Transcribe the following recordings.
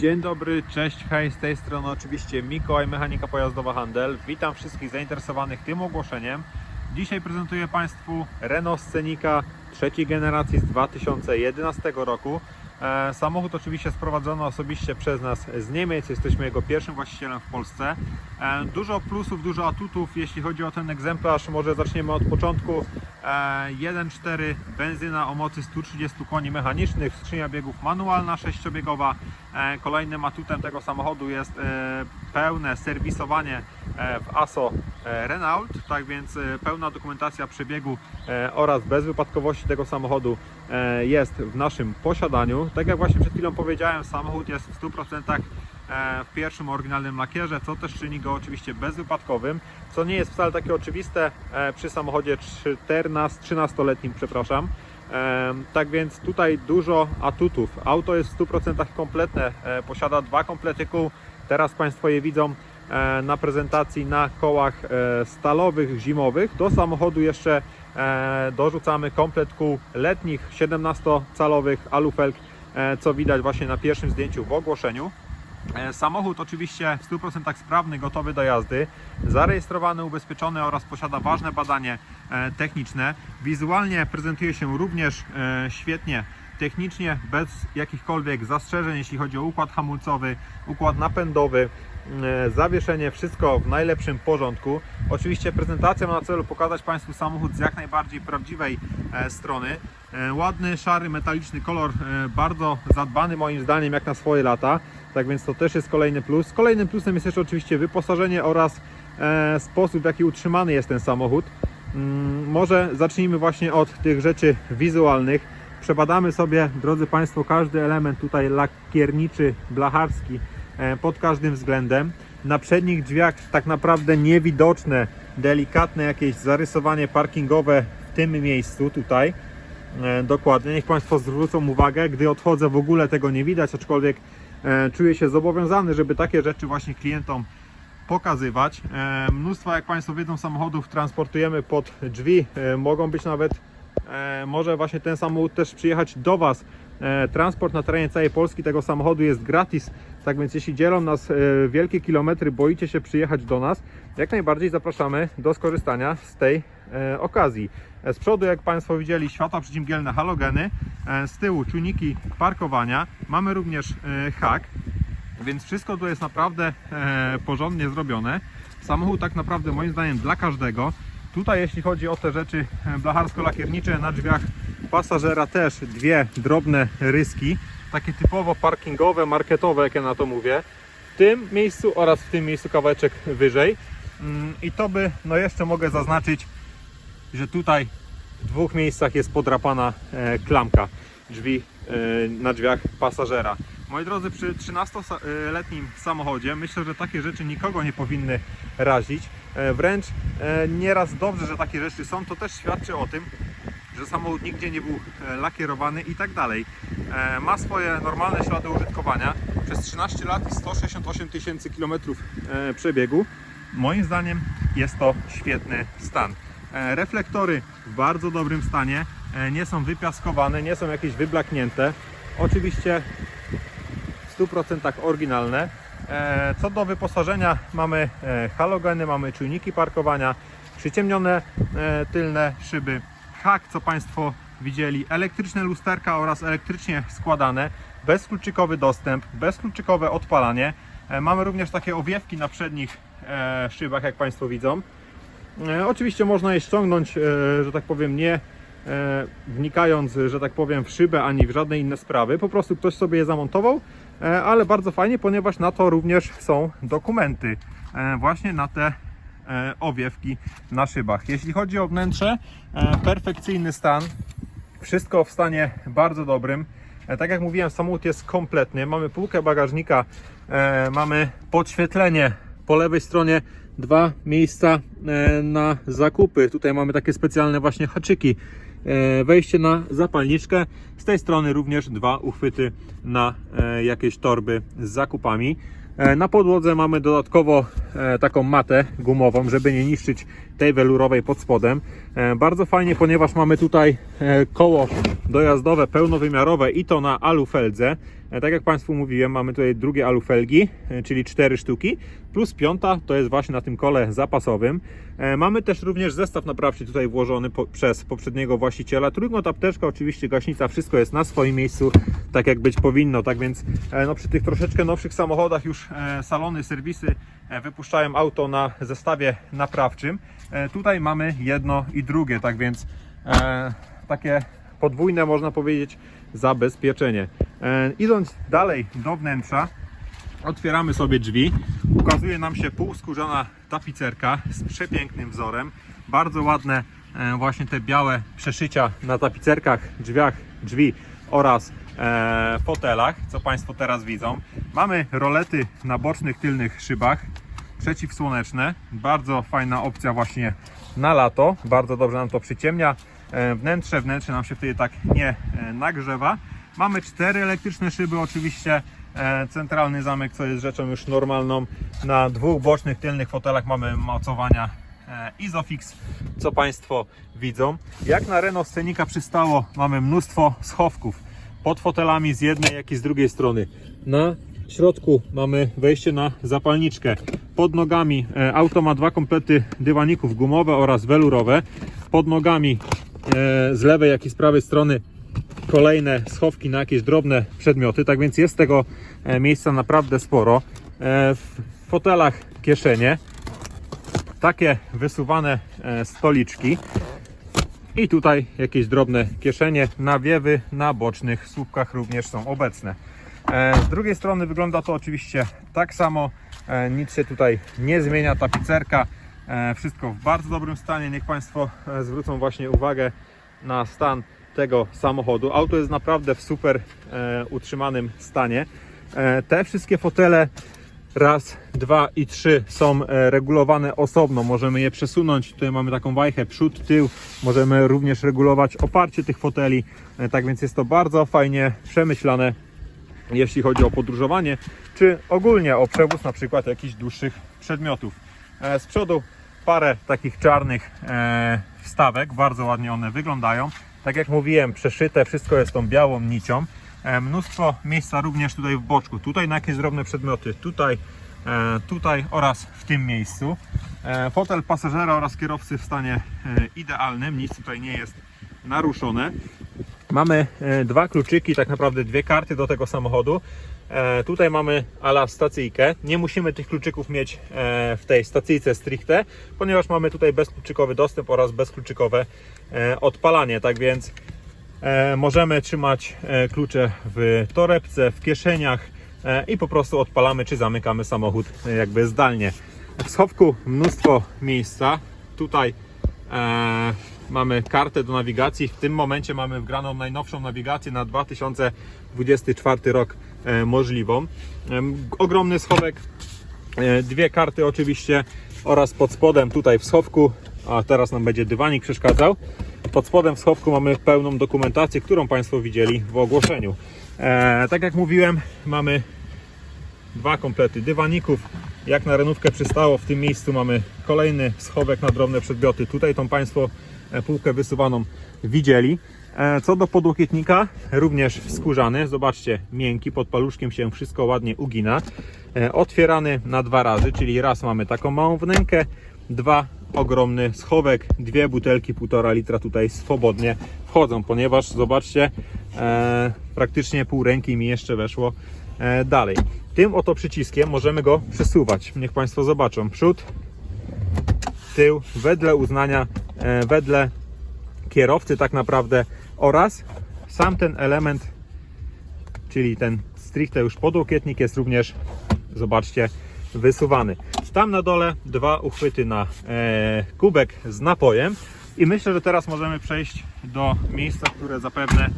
Dzień dobry, cześć, hej, z tej strony oczywiście Mikołaj, Mechanika Pojazdowa Handel. Witam wszystkich zainteresowanych tym ogłoszeniem. Dzisiaj prezentuję Państwu Renault Scenica trzeciej generacji z 2011 roku. E, Samochód oczywiście sprowadzony osobiście przez nas z Niemiec, jesteśmy jego pierwszym właścicielem w Polsce. E, Dużo plusów, dużo atutów, jeśli chodzi o ten egzemplarz, może zaczniemy od początku. E, 1.4 benzyna o mocy 130 koni mechanicznych, skrzynia biegów manualna, sześciobiegowa. E, Kolejnym atutem tego samochodu jest e, pełne serwisowanie e, w ASO e, Renault, tak więc e, pełna dokumentacja przebiegu e, oraz bezwypadkowości tego samochodu e, jest w naszym posiadaniu. Tak jak właśnie przed chwilą powiedziałem, samochód jest w 100% e, w pierwszym oryginalnym lakierze, co też czyni go oczywiście bezwypadkowym, co nie jest wcale takie oczywiste e, przy samochodzie 14-13-letnim, przepraszam. Em, Tak więc tutaj dużo atutów. Auto jest w 100% kompletne, e, posiada dwa komplety kół. Teraz Państwo je widzą e, na prezentacji na kołach e, stalowych, zimowych. Do samochodu jeszcze e, dorzucamy komplet kół letnich 17-calowych alufelg, e, co widać właśnie na pierwszym zdjęciu w ogłoszeniu. E, Samochód oczywiście w 100% sprawny, gotowy do jazdy, zarejestrowany, ubezpieczony oraz posiada ważne badanie e, techniczne. Wizualnie prezentuje się również e, świetnie technicznie, bez jakichkolwiek zastrzeżeń, jeśli chodzi o układ hamulcowy, układ napędowy, zawieszenie, wszystko w najlepszym porządku. Oczywiście prezentacja ma na celu pokazać Państwu samochód z jak najbardziej prawdziwej strony. E, Ładny, szary, metaliczny kolor, e, bardzo zadbany moim zdaniem jak na swoje lata. Tak więc to też jest kolejny plus. Kolejnym plusem jest jeszcze oczywiście wyposażenie oraz e, sposób w jaki utrzymany jest ten samochód. Mm, Może zacznijmy właśnie od tych rzeczy wizualnych. Przebadamy sobie, drodzy Państwo, każdy element tutaj lakierniczy, blacharski pod każdym względem. Na przednich drzwiach tak naprawdę niewidoczne, delikatne jakieś zarysowanie parkingowe w tym miejscu tutaj. E, Dokładnie, niech Państwo zwrócą uwagę, gdy odchodzę w ogóle tego nie widać, aczkolwiek e, czuję się zobowiązany, żeby takie rzeczy właśnie klientom pokazywać. E, Mnóstwo, jak Państwo wiedzą, samochodów transportujemy pod drzwi. Mogą być nawet, może właśnie ten samochód też przyjechać do Was. Transport na terenie całej Polski tego samochodu jest gratis. Tak więc jeśli dzielą nas wielkie kilometry, boicie się przyjechać do nas, jak najbardziej zapraszamy do skorzystania z tej okazji. E, Z przodu, jak Państwo widzieli, światła przeciwmgielne halogeny, e, z tyłu czujniki parkowania. Mamy również e, hak, więc wszystko tu jest naprawdę e, porządnie zrobione. Samochód tak naprawdę moim zdaniem dla każdego. Tutaj jeśli chodzi o te rzeczy e, blacharsko-lakiernicze na drzwiach pasażera też dwie drobne ryski, takie typowo parkingowe, marketowe jak ja na to mówię. W tym miejscu oraz w tym miejscu kawałeczek wyżej. Mm, I to by, no jeszcze mogę zaznaczyć, że tutaj w dwóch miejscach jest podrapana e, klamka drzwi e, na drzwiach pasażera. Moi drodzy, przy 13-letnim samochodzie myślę, że takie rzeczy nikogo nie powinny razić. E, Wręcz e, nieraz dobrze, że takie rzeczy są. To też świadczy o tym, że samochód nigdzie nie był e, lakierowany i tak dalej. E, Ma swoje normalne ślady użytkowania. Przez 13 lat i 168 tysięcy kilometrów e, przebiegu. Moim zdaniem jest to świetny stan. E, Reflektory w bardzo dobrym stanie, e, nie są wypiaskowane, nie są jakieś wyblaknięte. Oczywiście w 100% oryginalne. E, Co do wyposażenia mamy halogeny, mamy czujniki parkowania, przyciemnione tylne szyby, hak co Państwo widzieli, elektryczne lusterka oraz elektrycznie składane, bezkluczykowy dostęp, bezkluczykowe odpalanie. Mamy również takie owiewki na przednich szybach, jak Państwo widzą. E, Oczywiście można je ściągnąć, e, że tak powiem, nie e, wnikając, że tak powiem, w szybę ani w żadne inne sprawy. Po prostu ktoś sobie je zamontował, ale bardzo fajnie, ponieważ na to również są dokumenty. Właśnie na te owiewki na szybach. Jeśli chodzi o wnętrze, perfekcyjny stan. Wszystko w stanie bardzo dobrym. Tak jak mówiłem, samochód jest kompletny. Mamy półkę bagażnika, mamy podświetlenie po lewej stronie, dwa miejsca e, na zakupy. Tutaj mamy takie specjalne właśnie haczyki. E, wejście na zapalniczkę. Z tej strony również dwa uchwyty na e, jakieś torby z zakupami. Na podłodze mamy dodatkowo taką matę gumową, żeby nie niszczyć tej welurowej pod spodem. Bardzo fajnie, ponieważ mamy tutaj koło dojazdowe pełnowymiarowe i to na alufeldze. E, Tak jak Państwu mówiłem, mamy tutaj drugie alufelgi, e, czyli cztery sztuki, plus piąta to jest właśnie na tym kole zapasowym. E, Mamy też również zestaw naprawczy tutaj włożony po, przez poprzedniego właściciela. Trójkąt apteczka, oczywiście gaśnica, wszystko jest na swoim miejscu, tak jak być powinno. Tak więc no, przy tych troszeczkę nowszych samochodach już salony, serwisy wypuszczają auto na zestawie naprawczym. Tutaj mamy jedno i drugie, tak więc takie podwójne można powiedzieć zabezpieczenie. E, idąc dalej do wnętrza, otwieramy sobie drzwi. Ukazuje nam się półskórzana tapicerka z przepięknym wzorem. Bardzo ładne e, właśnie te białe przeszycia na tapicerkach, drzwiach, drzwi oraz e, fotelach, co Państwo teraz widzą. Mamy rolety na bocznych tylnych szybach przeciwsłoneczne. Bardzo fajna opcja właśnie na lato. Bardzo dobrze nam to przyciemnia wnętrze. Wnętrze nam się wtedy tak nie e, nagrzewa. Mamy cztery elektryczne szyby, oczywiście e, centralny zamek, co jest rzeczą już normalną. Na dwóch bocznych tylnych fotelach mamy mocowania e, Isofix, co Państwo widzą. Jak na Renault Scenica przystało, mamy mnóstwo schowków pod fotelami z jednej, jak i z drugiej strony. Na środku mamy wejście na zapalniczkę. Pod nogami e, auto ma dwa komplety dywaników gumowe oraz welurowe. Pod nogami e, z lewej, jak i z prawej strony kolejne schowki na jakieś drobne przedmioty, tak więc jest tego e, miejsca naprawdę sporo. E, W fotelach kieszenie, takie wysuwane e, stoliczki. I tutaj jakieś drobne kieszenie, nawiewy na bocznych słupkach również są obecne. E, Z drugiej strony wygląda to oczywiście tak samo, E, nic się tutaj nie zmienia, tapicerka, e, wszystko w bardzo dobrym stanie. Niech Państwo e, zwrócą właśnie uwagę na stan tego samochodu. Auto jest naprawdę w super e, utrzymanym stanie. E, te wszystkie fotele raz, dwa i trzy są e, regulowane osobno. Możemy je przesunąć. Tutaj mamy taką wajchę przód, tył. Możemy również regulować oparcie tych foteli. E, tak więc jest to bardzo fajnie przemyślane, jeśli chodzi o podróżowanie, czy ogólnie o przewóz na przykład jakichś dłuższych przedmiotów. E, Z przodu parę takich czarnych e, wstawek, bardzo ładnie one wyglądają. Tak jak mówiłem, przeszyte, wszystko jest tą białą nicią. E, Mnóstwo miejsca również tutaj w boczku, tutaj na jakieś drobne przedmioty, tutaj, e, tutaj oraz w tym miejscu. Fotel pasażera oraz kierowcy w stanie idealnym, nic tutaj nie jest naruszone. Mamy dwa kluczyki, tak naprawdę dwie karty do tego samochodu. E, Tutaj mamy ala stacyjkę. Nie musimy tych kluczyków mieć e, w tej stacyjce stricte, ponieważ mamy tutaj bezkluczykowy dostęp oraz bezkluczykowe e, odpalanie. Tak więc możemy trzymać klucze w torebce, w kieszeniach i po prostu odpalamy czy zamykamy samochód jakby zdalnie. W schowku mnóstwo miejsca. Tutaj mamy kartę do nawigacji. W tym momencie mamy wgraną najnowszą nawigację na 2024 rok możliwą. Em, ogromny schowek, e, dwie karty oczywiście oraz pod spodem tutaj w schowku, a teraz nam będzie dywanik przeszkadzał. Pod spodem w schowku mamy pełną dokumentację, którą Państwo widzieli w ogłoszeniu. E, tak jak mówiłem, mamy dwa komplety dywaników. Jak na renówkę przystało, w tym miejscu mamy kolejny schowek na drobne przedmioty. Tutaj tą Państwo e, półkę wysuwaną widzieli. E, Co do podłokietnika, również skórzany. Zobaczcie, miękki, pod paluszkiem się wszystko ładnie ugina. E, Otwierany na dwa razy, czyli raz mamy taką małą wnękę, dwa ogromny schowek, dwie butelki 1,5 litra tutaj swobodnie wchodzą, ponieważ zobaczcie, e, praktycznie pół ręki mi jeszcze weszło e, dalej. Tym oto przyciskiem możemy go przesuwać. Niech Państwo zobaczą. Przód, tył, wedle uznania, e, wedle kierowcy tak naprawdę oraz sam ten element, czyli ten stricte już podłokietnik jest również, zobaczcie, wysuwany. Tam na dole dwa uchwyty na e, kubek z napojem i myślę, że teraz możemy przejść do miejsca, które zapewne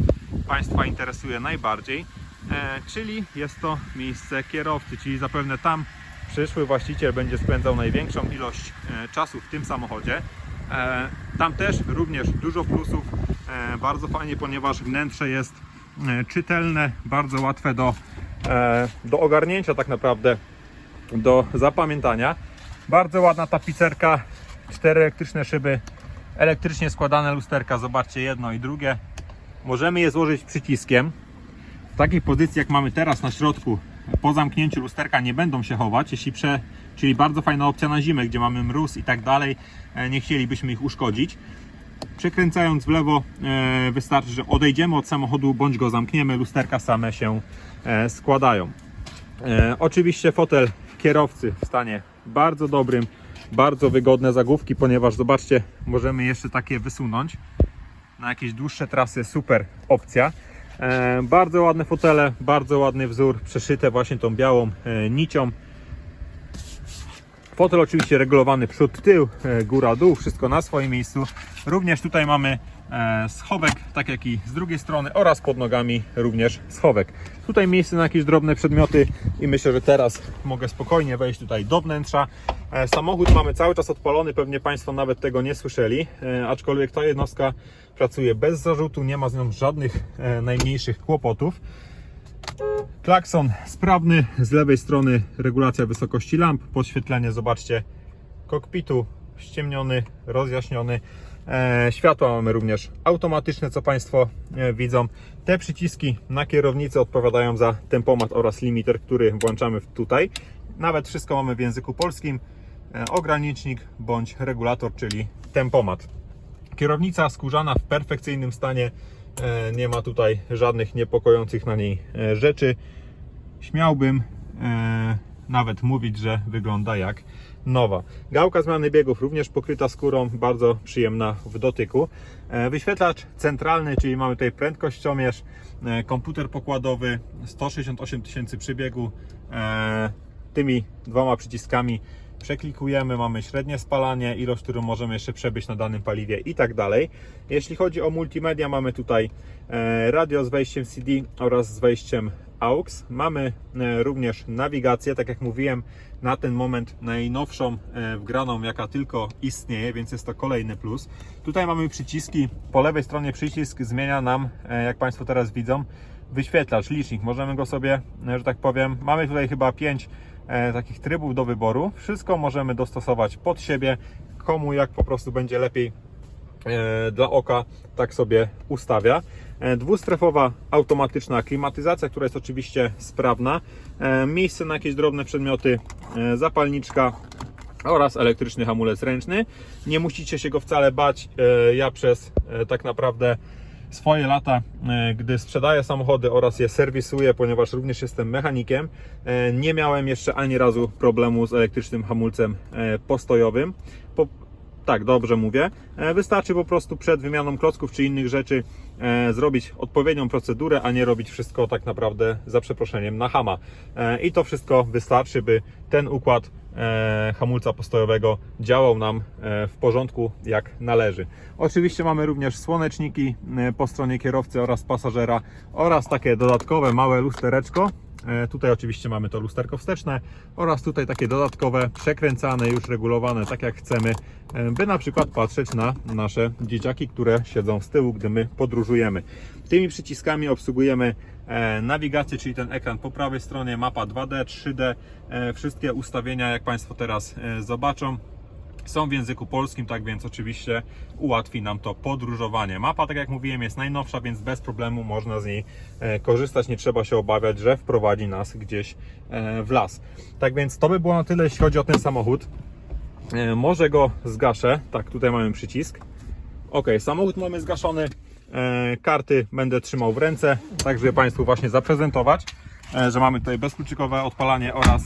Państwa interesuje najbardziej, e, czyli jest to miejsce kierowcy, czyli zapewne tam przyszły właściciel będzie spędzał największą ilość e, czasu w tym samochodzie. E, Tam też również dużo plusów, bardzo fajnie, ponieważ wnętrze jest e, czytelne, bardzo łatwe do, e, do ogarnięcia tak naprawdę, do zapamiętania. Bardzo ładna tapicerka, cztery elektryczne szyby, elektrycznie składane lusterka, zobaczcie jedno i drugie. Możemy je złożyć przyciskiem. w takiej pozycji jak mamy teraz na środku, po zamknięciu lusterka nie będą się chować, jeśli prze, czyli bardzo fajna opcja na zimę, gdzie mamy mróz i tak dalej, e, nie chcielibyśmy ich uszkodzić. Przekręcając w lewo e, wystarczy, że odejdziemy od samochodu bądź go zamkniemy, lusterka same się e, składają. E, oczywiście fotel kierowcy w stanie bardzo dobrym, bardzo wygodne zagłówki, ponieważ zobaczcie, możemy jeszcze takie wysunąć na jakieś dłuższe trasy, super opcja. Bardzo ładne fotele, bardzo ładny wzór, przeszyte właśnie tą białą nicią. Fotel oczywiście regulowany przód, tył, e, góra, dół, wszystko na swoim miejscu. Również tutaj mamy e, schowek, tak jak i z drugiej strony oraz pod nogami również schowek. Tutaj miejsce na jakieś drobne przedmioty i myślę, że teraz mogę spokojnie wejść tutaj do wnętrza. E, Samochód mamy cały czas odpalony, pewnie Państwo nawet tego nie słyszeli, aczkolwiek ta jednostka pracuje bez zarzutu, nie ma z nią żadnych najmniejszych kłopotów. Klakson sprawny, z lewej strony regulacja wysokości lamp, podświetlenie, zobaczcie, kokpitu ściemniony, rozjaśniony. E, światła mamy również automatyczne, co Państwo e, widzą. Te przyciski na kierownicy odpowiadają za tempomat oraz limiter, który włączamy tutaj. Nawet wszystko mamy w języku polskim. E, ogranicznik bądź regulator, czyli tempomat. Kierownica skórzana w perfekcyjnym stanie. E, Nie ma tutaj żadnych niepokojących na niej e, rzeczy. Śmiałbym e, nawet mówić, że wygląda jak nowa. Gałka zmiany biegów również pokryta skórą, bardzo przyjemna w dotyku. Wyświetlacz centralny, czyli mamy tutaj prędkościomierz, komputer pokładowy, 168 tysięcy przebiegu. E, Tymi dwoma przyciskami przeklikujemy, mamy średnie spalanie, ilość, którą możemy jeszcze przebyć na danym paliwie i tak dalej. Jeśli chodzi o multimedia, mamy tutaj e, radio z wejściem CD oraz z wejściem AUX. Mamy e, również nawigację, tak jak mówiłem, na ten moment najnowszą e, wgraną, jaka tylko istnieje, więc jest to kolejny plus. Tutaj mamy przyciski, po lewej stronie przycisk zmienia nam, jak Państwo teraz widzą, wyświetlacz, licznik. Możemy go sobie, że tak powiem, mamy tutaj chyba 5 e, takich trybów do wyboru. Wszystko możemy dostosować pod siebie, komu jak po prostu będzie lepiej e, dla oka, tak sobie ustawia. E, Dwustrefowa automatyczna klimatyzacja, która jest oczywiście sprawna. E, Miejsce na jakieś drobne przedmioty, e, zapalniczka oraz elektryczny hamulec ręczny. Nie musicie się go wcale bać. E, Ja przez e, tak naprawdę swoje lata, e, gdy sprzedaję samochody oraz je serwisuję, ponieważ również jestem mechanikiem, e, nie miałem jeszcze ani razu problemu z elektrycznym hamulcem e, postojowym. Po, tak, dobrze mówię. E, Wystarczy po prostu przed wymianą klocków czy innych rzeczy e, zrobić odpowiednią procedurę, a nie robić wszystko tak naprawdę za przeproszeniem na hama. E, I to wszystko wystarczy, by ten układ hamulca postojowego działał nam w porządku jak należy. Oczywiście mamy również słoneczniki po stronie kierowcy oraz pasażera oraz takie dodatkowe małe lustereczko. E, Tutaj oczywiście mamy to lusterko wsteczne oraz tutaj takie dodatkowe, przekręcane, już regulowane tak jak chcemy, e, by na przykład patrzeć na nasze dzieciaki, które siedzą z tyłu, gdy my podróżujemy. Tymi przyciskami obsługujemy e, nawigację, czyli ten ekran po prawej stronie, mapa 2D, 3D, e, wszystkie ustawienia jak Państwo teraz zobaczą są w języku polskim, tak więc oczywiście ułatwi nam to podróżowanie. Mapa, tak jak mówiłem, jest najnowsza, więc bez problemu można z niej e, korzystać. Nie trzeba się obawiać, że wprowadzi nas gdzieś e, w las. Tak więc to by było na tyle, jeśli chodzi o ten samochód. E, Może go zgaszę. Tak, tutaj mamy przycisk. Ok, samochód mamy zgaszony. Karty będę trzymał w ręce, tak żeby Państwu właśnie zaprezentować, że mamy tutaj bezkluczykowe odpalanie oraz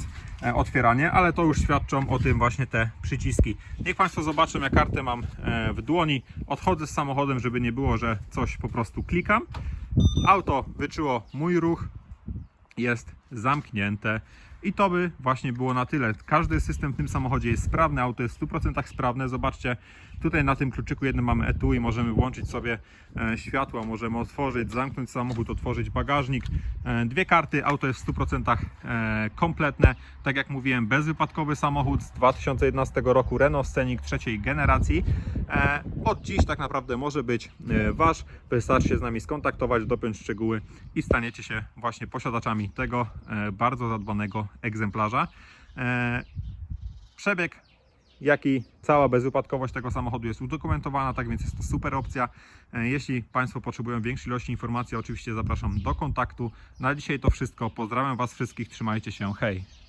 otwieranie, ale to już świadczą o tym właśnie te przyciski. Niech Państwo zobaczą, jak kartę mam e, w dłoni. Odchodzę z samochodem, żeby nie było, że coś po prostu klikam. Auto wyczuło mój ruch, jest zamknięte. I to by właśnie było na tyle. Każdy system w tym samochodzie jest sprawny, auto jest w 100% sprawne. Zobaczcie, tutaj na tym kluczyku jednym mamy etui, możemy włączyć sobie e, światła, możemy otworzyć, zamknąć samochód, otworzyć bagażnik. E, Dwie karty, auto jest w 100% e, kompletne. Tak jak mówiłem, bezwypadkowy samochód z 2011 roku Renault Scenic trzeciej generacji. E, Od dziś tak naprawdę może być e, Wasz. Wystarczy się z nami skontaktować, dopiąć szczegóły i staniecie się właśnie posiadaczami tego e, bardzo zadbanego egzemplarza. Przebieg jak i cała bezupadkowość tego samochodu jest udokumentowana, tak więc jest to super opcja. Jeśli Państwo potrzebują większej ilości informacji, oczywiście zapraszam do kontaktu. Na dzisiaj to wszystko. Pozdrawiam Was wszystkich, trzymajcie się, hej!